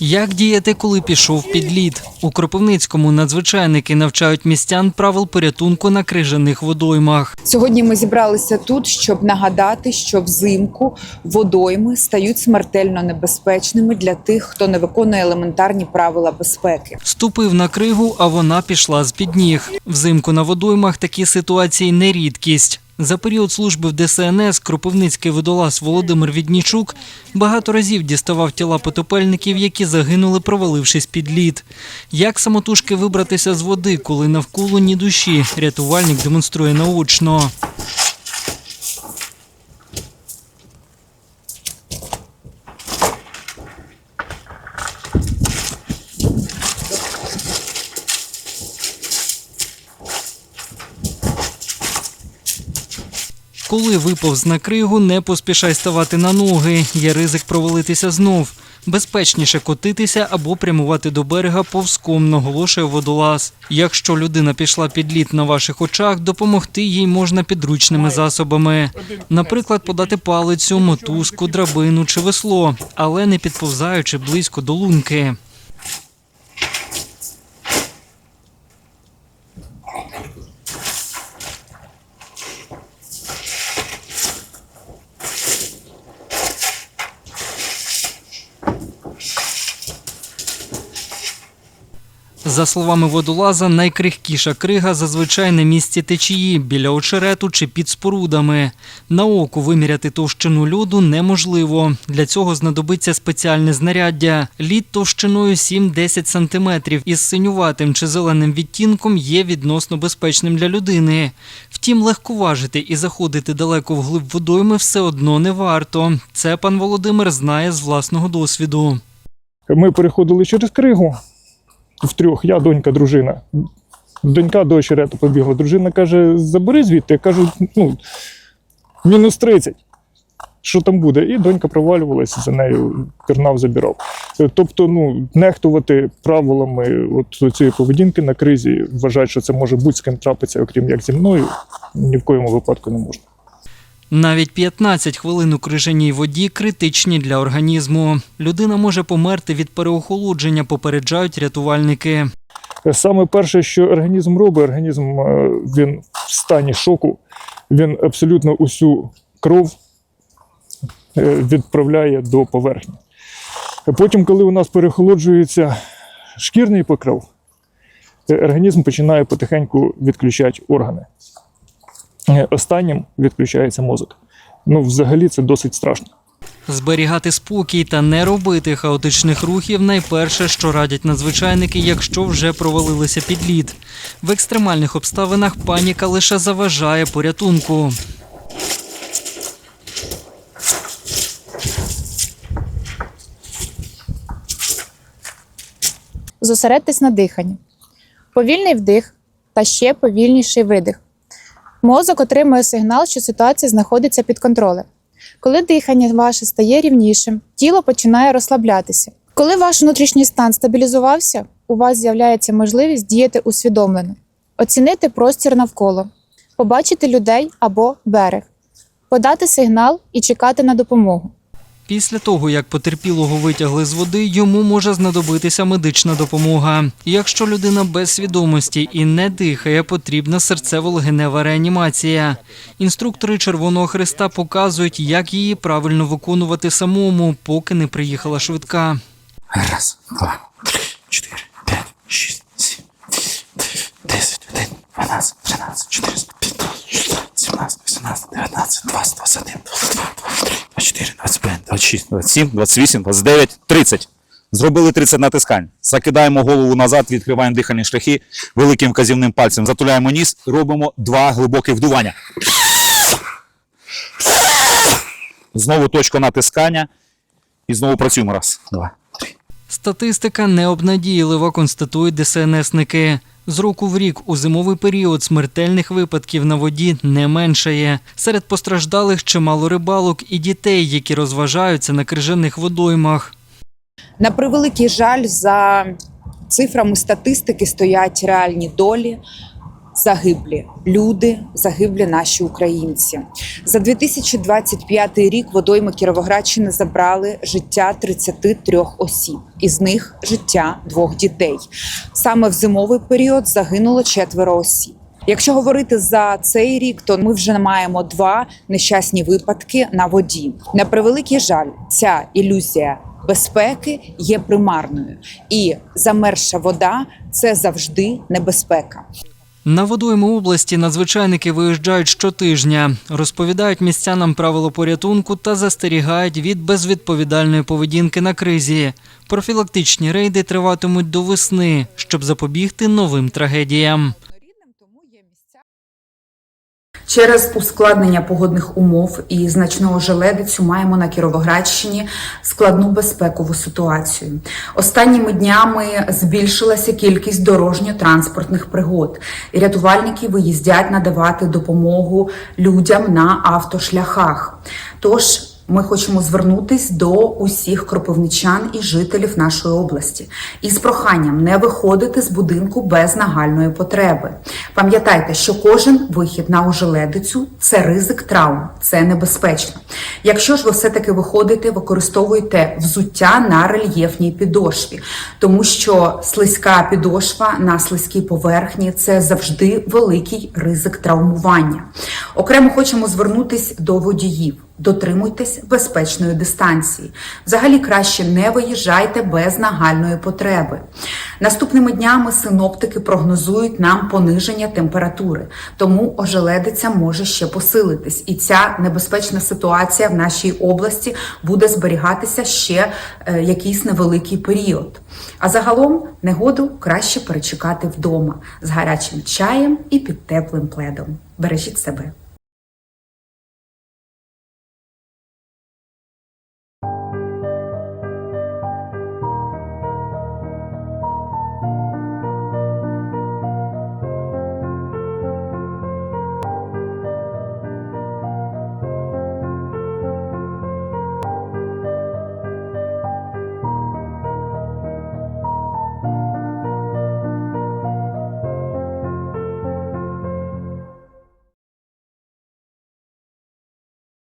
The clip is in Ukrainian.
Як діяти, коли пішов під лід? У Кропивницькому надзвичайники навчають містян правил порятунку на крижаних водоймах. Сьогодні ми зібралися тут, щоб нагадати, що взимку водойми стають смертельно небезпечними для тих, хто не виконує елементарні правила безпеки. Ступив на кригу, а вона пішла з під ніг. Взимку на водоймах такі ситуації не рідкість. За період служби в ДСНС Кропивницький водолаз Володимир Віднічук багато разів діставав тіла потопельників, які загинули, провалившись під лід. Як самотужки вибратися з води, коли навколо ні душі, рятувальник демонструє наочно. Коли виповз на кригу, не поспішай ставати на ноги. Є ризик провалитися знов. Безпечніше котитися або прямувати до берега повзком, наголошує водолаз. Якщо людина пішла під лід на ваших очах, допомогти їй можна підручними засобами. Наприклад, подати палицю, мотузку, драбину чи весло, але не підповзаючи близько до лунки. За словами водолаза, найкрихкіша крига зазвичай на місці течії, біля очерету чи під спорудами. На око виміряти товщину льоду неможливо. Для цього знадобиться спеціальне знаряддя. Лід товщиною 7-10 см із синюватим чи зеленим відтінком є відносно безпечним для людини. Втім, легковажити і заходити далеко вглиб водойми все одно не варто. Це пан Володимир знає з власного досвіду. Ми переходили через кригу втрьох, я, донька, дружина. Донька до очерету побігла. Дружина каже: забери звідти. Я кажу, ну, мінус 30. Що там буде? І донька провалювалася за нею, пірнав забірав. Тобто, ну, нехтувати правилами от цієї поведінки на кризі, вважати, що це може будь з ким трапитися, окрім як зі мною, ні в коєму випадку не можна. Навіть 15 хвилин у крижаній воді критичні для організму. Людина може померти від переохолодження, попереджають рятувальники. Саме перше, що організм робить, організм е, він в стані шоку, він абсолютно усю кров е, відправляє до поверхні. Потім, коли у нас перехолоджується шкірний покров, е, організм починає потихеньку відключати органи. Е, Останнім відключається мозок. Ну, взагалі, це досить страшно. Зберігати спокій та не робити хаотичних рухів найперше, що радять надзвичайники, якщо вже провалилися під лід. В екстремальних обставинах паніка лише заважає порятунку. Зосередьтесь на диханні. Повільний вдих та ще повільніший видих. Мозок отримує сигнал, що ситуація знаходиться під контролем. Коли дихання ваше стає рівнішим, тіло починає розслаблятися. Коли ваш внутрішній стан стабілізувався, у вас з'являється можливість діяти усвідомлено, оцінити простір навколо, побачити людей або берег, подати сигнал і чекати на допомогу. Після того, як потерпілого витягли з води, йому може знадобитися медична допомога. Якщо людина без свідомості і не дихає, потрібна серцево-легенева реанімація. Інструктори Червоного Христа показують, як її правильно виконувати самому, поки не приїхала швидка. Раз, два, три, чотири, п'ять, шість, сім, десять, один, дванадцять, тринадцять, чотирнадцять, п'ятнадцять, шістнадцять, сімнадцять, вісімнадцять, дев'ятнадцять, двадцять, 26, 27, 28, 29, 30. Зробили 30 натискань. Закидаємо голову назад, відкриваємо дихальні шляхи великим вказівним пальцем. Затуляємо ніс, робимо два глибокі вдування. Знову точка натискання. І знову працюємо. Раз, два. Статистика необнадійлива, констатують ДСНСники. З року в рік у зимовий період смертельних випадків на воді не меншає. Серед постраждалих чимало рибалок і дітей, які розважаються на крижаних водоймах. На превеликий жаль, за цифрами статистики стоять реальні долі загиблі люди, загиблі наші українці. За 2025 рік водойми Кіровоградщини забрали життя 33 осіб, із них життя двох дітей. Саме в зимовий період загинуло четверо осіб. Якщо говорити за цей рік, то ми вже маємо два нещасні випадки на воді. На превеликий жаль, ця ілюзія безпеки є примарною, і замерзша вода це завжди небезпека. На водойми області надзвичайники виїжджають щотижня, розповідають містянам правила порятунку та застерігають від безвідповідальної поведінки на кризі. Профілактичні рейди триватимуть до весни, щоб запобігти новим трагедіям. Через ускладнення погодних умов і значного желедицю маємо на Кіровоградщині складну безпекову ситуацію. Останніми днями збільшилася кількість дорожньо-транспортних пригод, і рятувальники виїздять надавати допомогу людям на автошляхах. Тож ми хочемо звернутись до усіх кропивничан і жителів нашої області із проханням не виходити з будинку без нагальної потреби. Пам'ятайте, що кожен вихід на ожеледицю це ризик травм, це небезпечно. Якщо ж ви все-таки виходите, використовуйте взуття на рельєфній підошві, тому що слизька підошва на слизькій поверхні це завжди великий ризик травмування. Окремо хочемо звернутись до водіїв. Дотримуйтесь безпечної дистанції. Взагалі краще не виїжджайте без нагальної потреби. Наступними днями синоптики прогнозують нам пониження температури, тому ожеледиця може ще посилитись, і ця небезпечна ситуація в нашій області буде зберігатися ще е, якийсь невеликий період. А загалом негоду краще перечекати вдома з гарячим чаєм і під теплим пледом. Бережіть себе.